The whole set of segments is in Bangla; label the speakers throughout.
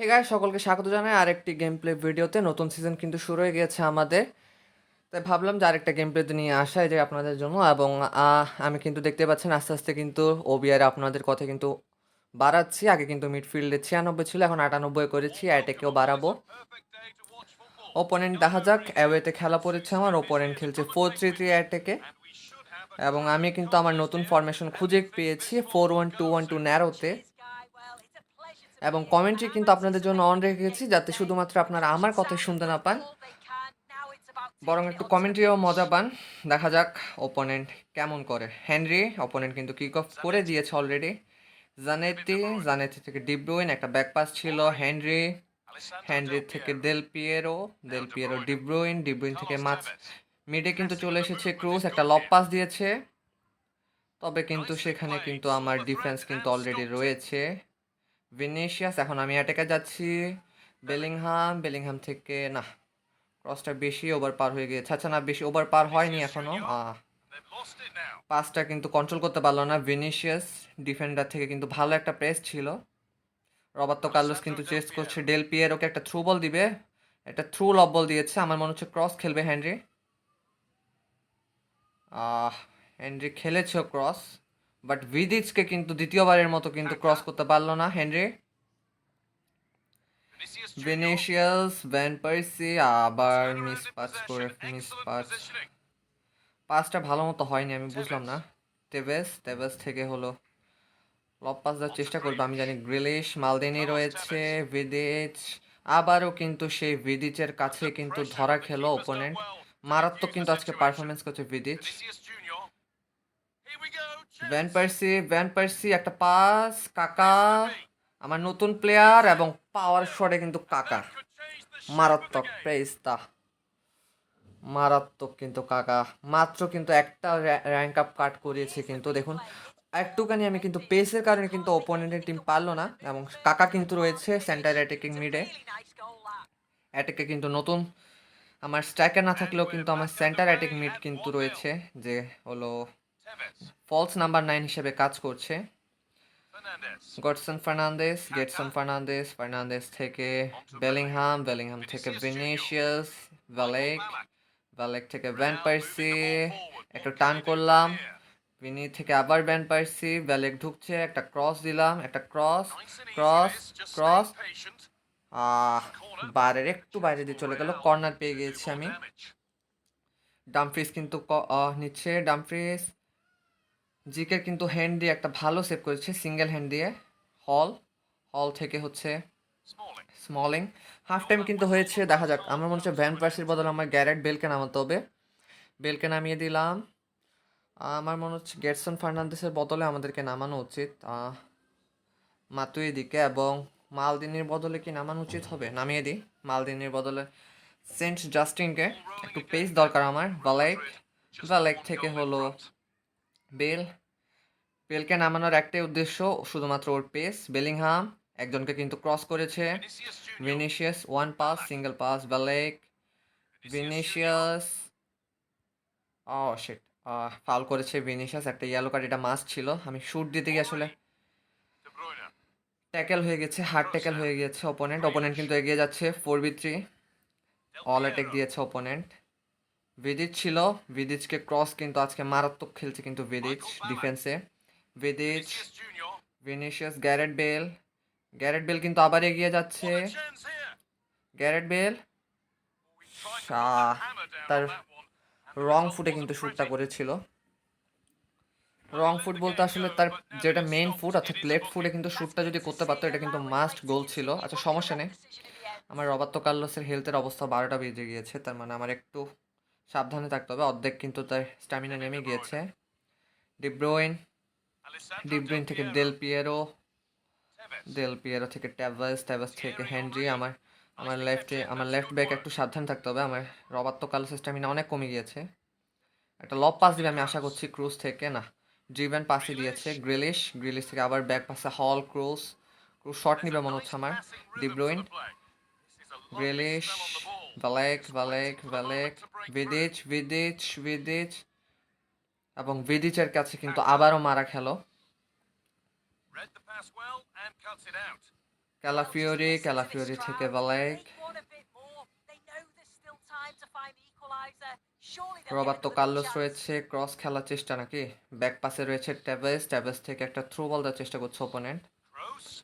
Speaker 1: হে গাইস সকলকে স্বাগত জানাই আরেকটি গেম প্লে ভিডিওতে নতুন সিজন কিন্তু শুরু হয়ে গেছে আমাদের। তাই ভাবলাম যে আরেকটা গেম প্লেতে নিয়ে আসা এই যে আপনাদের জন্য এবং আমি কিন্তু দেখতে পাচ্ছেন আস্তে আস্তে কিন্তু ওবিআর আপনাদের কথা কিন্তু বাড়াচ্ছি। আগে কিন্তু মিডফিল্ডে ছিয়ানব্বই ছিল, এখন আটানব্বই করেছি অ্যাটেকেও বাড়াবো। ওপোনেন্ট দেখা যাক অ্যাওয়েতে খেলা পড়েছে আমার ওপোনেন্ট খেলছে ফোর থ্রি থ্রি অ্যাটেকে এবং আমি কিন্তু আমার নতুন ফরমেশন খুঁজে পেয়েছি four one two one two ন্যারোতে এবং কমেন্ট্রি কিন্তু আপনাদের জন্য অন রেখেছি যাতে শুধুমাত্র আপনারা আমার কথা শুনতে না পান। বরং একটু কমেন্ট্রিও মজা পান। দেখা যাক ওপোনেন্ট কেমন করে। হেনরি ওপোনেন্ট কিন্তু কিক অফ করে দিয়েছে অলরেডি জানেতি জানেতি থেকে ডিব্রুইন একটা ব্যাক পাস ছিল। হেনরি হেনরি থেকে Del Piero Del Piero De Bruyne De Bruyne থেকে মাছ মিডে কিন্তু চলে এসেছে ক্রুজ একটা লব পাস দিয়েছে। তবে কিন্তু সেখানে কিন্তু আমার ডিফেন্স কিন্তু অলরেডি রয়েছে। ভিনিসিয়াস এখন আমি অ্যাটাকে যাচ্ছি। বেলিংহাম বেলিংহাম থেকে না ক্রসটা বেশি ওভার পার হয়ে গিয়েছে। আচ্ছা না বেশি ওভার পার হয়নি এখনও পাসটা কিন্তু কন্ট্রোল করতে পারল না। ভিনিসিয়াস ডিফেন্ডার থেকে কিন্তু ভালো একটা প্রেস ছিল। রবার্তো কার্লোস কিন্তু চেস করছে। ডেল পিয়েরোকে একটা থ্রু বল দিবে। একটা থ্রু লব বল দিয়েছে। আমার মনে হচ্ছে ক্রস খেলবে হেনরি আহ হেনরি খেলেছে ক্রস বাট ভিদিচকে কিন্তু দ্বিতীয়বারের মতো কিন্তু ক্রস করতে পারল না হেনরি। ভিনিসিয়াস ভ্যান পার্সি আবার মিস পাস করে মিস পাস পাসটা ভালো মতো হয়নি আমি বুঝলাম না। তেভেস তেভেস থেকে হলো। লব পাস দেওয়ার চেষ্টা করব আমি জানি গ্রিলিশ মালদিনি রয়েছে ভিদিচ আবারও কিন্তু সেই ভিদিচের কাছে কিন্তু ধরা খেলো ওপোনেন্ট মারাত্মক কিন্তু আজকে পারফরমেন্স করছে Vidic van Persie van Persie একটা পাস কাকা, আমার নতুন প্লেয়ার এবং পাওয়ার শটে কিন্তু কাকা। মারাত্মক প্রেস তা মারাত্মক কিন্তু কাকা। মাত্র কিন্তু একটা র্যাঙ্ক আপ কাট করিয়েছে কিন্তু, দেখুন। একটুখানি আমি কিন্তু পেসের কারণে কিন্তু ওপোনেন্টের টিম পারল না এবং কাকা কিন্তু রয়েছে সেন্টার অ্যাটাকিং মিডে অ্যাটাকে কিন্তু নতুন। আমার স্ট্রাইকার না থাকলেও কিন্তু আমার সেন্টার অ্যাটাক মিড কিন্তু রয়েছে, যে হলো ফলস নাম্বার নাইন হিসেবে কাজ করছে। গডসন ফার্নান্দেস গেটসন ফার্নান্দেস ফার্নান্দেস থেকে বেলিংহাম বেলিংহাম থেকে ভিনিসিয়াস ভ্যালেক ভ্যালেক থেকে ভ্যান পার্সি একটু টান করলাম। ভিনি থেকে আবার ব্যান্ড পার্সি ভ্যালেক ঢুকছে, একটা ক্রস দিলাম, একটা ক্রস ক্রস ক্রস আহ বাইরের একটু বাইরে দিয়ে চলে গেল কর্নার পেয়ে গিয়েছি আমি। ডামফ্রিজ কিন্তু নিচ্ছে ডামফ্রিজ জিকের কিন্তু হ্যান্ড দিয়ে একটা ভালো সেভ করেছে সিঙ্গেল হ্যান্ড দিয়ে। হল হল থেকে হচ্ছে স্মলিং হাফ টাইম কিন্তু হয়েছে দেখা যাক। আমার মনে হচ্ছে ভ্যান পার্সির বদলে আমার গ্যারেট বেলকে নামাতে হবে। বেলকে নামিয়ে দিলাম। আমার মনে হচ্ছে গেটসন ফার্নান্দেসের বদলে আমাদেরকে নামানো উচিত। আহ, মাতুই দিকে এবং মালদিনির বদলে কি নামানো উচিত হবে? নামিয়ে দিই। মালদিনির বদলে সেন্ট জাস্টিনকে একটু পেস দরকার আমার। ভালেক ভালেক থেকে হলো বেল, বেলকে নামানোর একটাই উদ্দেশ্য শুধুমাত্র ওর পেস। বেলিংহাম একজনকে কিন্তু ক্রস করেছে। Vinicius one pass, single pass ভালেক Vinicius, oh shit foul করেছে ভিনিসিয়াস। একটা ইয়েলো কার্ড এটা মাস্ট ছিল। আমি শুট দিতে গিয়ে আসলে ট্যাকেল হয়ে গেছে হার্ড ট্যাকেল হয়ে গেছে ওপোনেন্ট ওপোনেন্ট কিন্তু এগিয়ে যাচ্ছে four B three all attack দিয়েছে ওপোনেন্ট ভিদিচ ছিল। ভিদিচকে ক্রস কিন্তু আজকে মারাত্মক খেলছে কিন্তু ভিদিচ ডিফেন্সে Vidic Vinicius Gareth Bale Gareth Bale কিন্তু আবার এগিয়ে যাচ্ছে। গ্যারেট বেল তার রং ফুটে কিন্তু শ্যুটটা করেছিল। রং ফুট বলতে আসলে তার যেটা মেইন ফুট অর্থাৎ লেফট ফুটে কিন্তু শ্যুটটা যদি করতে পারতো এটা কিন্তু মাস্ট গোল ছিল। আচ্ছা সমস্যা নেই। আমার রবার্তো কার্লোসের হেলথের অবস্থা বারোটা বেজে গিয়েছে তার মানে আমার একটু সাবধানে থাকতে হবে। অর্ধেক কিন্তু তার স্ট্যামিনা নেমে গিয়েছে। ডিব্রোইন ডিব্রোইন থেকে ডেল পিয়েরো ডেল পিয়েরো থেকে ট্যাভাস ট্যাভাস থেকে হেনরি আমার আমার লেফটে আমার লেফট ব্যাক একটু সাবধান থাকতে হবে। আমার রবার্তো কালো স্ট্যামিনা অনেক কমে গিয়েছে। একটা লব পাস দিবে আমি আশা করছি ক্রুজ থেকে। না ড্রিভেন পাসই দিয়েছে গ্রিলিশ গ্রিলিশ থেকে আবার ব্যাক পাসে হল ক্রুজ ক্রুজ শট নিবে মনে হচ্ছে আমার। ডিব্রোইন গ্রিলিশ ভালেক ভালেক ভালেক ভিদিচ ভিদিচ ভিদিচ এবং ভিদিচের কাছে কিন্তু আবারও মারা খেলো। ক্যালাফিওরি ক্যালাফিওরি থেকে বালাইক রবার্তো কার্লোস রয়েছে ক্রস খেলার চেষ্টা নাকি? ব্যাক পাসে রয়েছে ট্যাবেস ট্যাবেস থেকে একটা থ্রো বল দেওয়ার চেষ্টা করছে opponent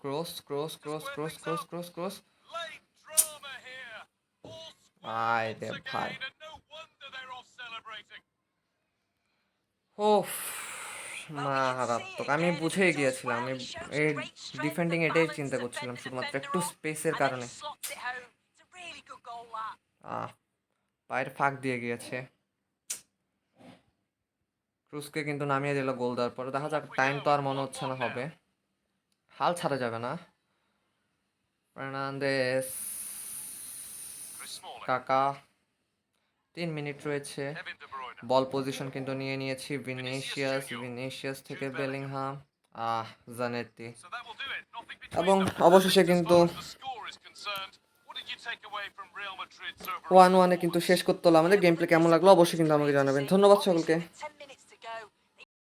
Speaker 1: cross cross cross cross cross cross cross আয় রে ভাই ওফ মারাত্মক আমি বুঝেই গিয়েছিলাম। আমি এই ডিফেন্ডিং এটাই চিন্তা করছিলাম শুধুমাত্র একটু স্পেসের কারণে। আহ পায়ের ফাঁক দিয়ে গিয়েছে। ক্রুজকে কিন্তু নামিয়ে দিল গোল দেওয়ার পরে। দেখা যাক টাইম তো আর মনে হচ্ছে না হবে। হাল ছাড়া যাবে না। ফার্নান্দেস। কাকা। তিন মিনিট রয়েছে। বল পজিশন কিন্তু নিয়ে নিয়েছি ভিনিসিয়াস ভিনেশিয়াস থেকে বেলিংহাম। আহ, জানেতি। এবং অবশেষে কিন্তু ওয়ান ওয়ানে কিন্তু শেষ করতে হলো। আমাদের গেম প্লে কেমন লাগল অবশ্যই কিন্তু আমাকে জানাবেন। ধন্যবাদ সকলকে।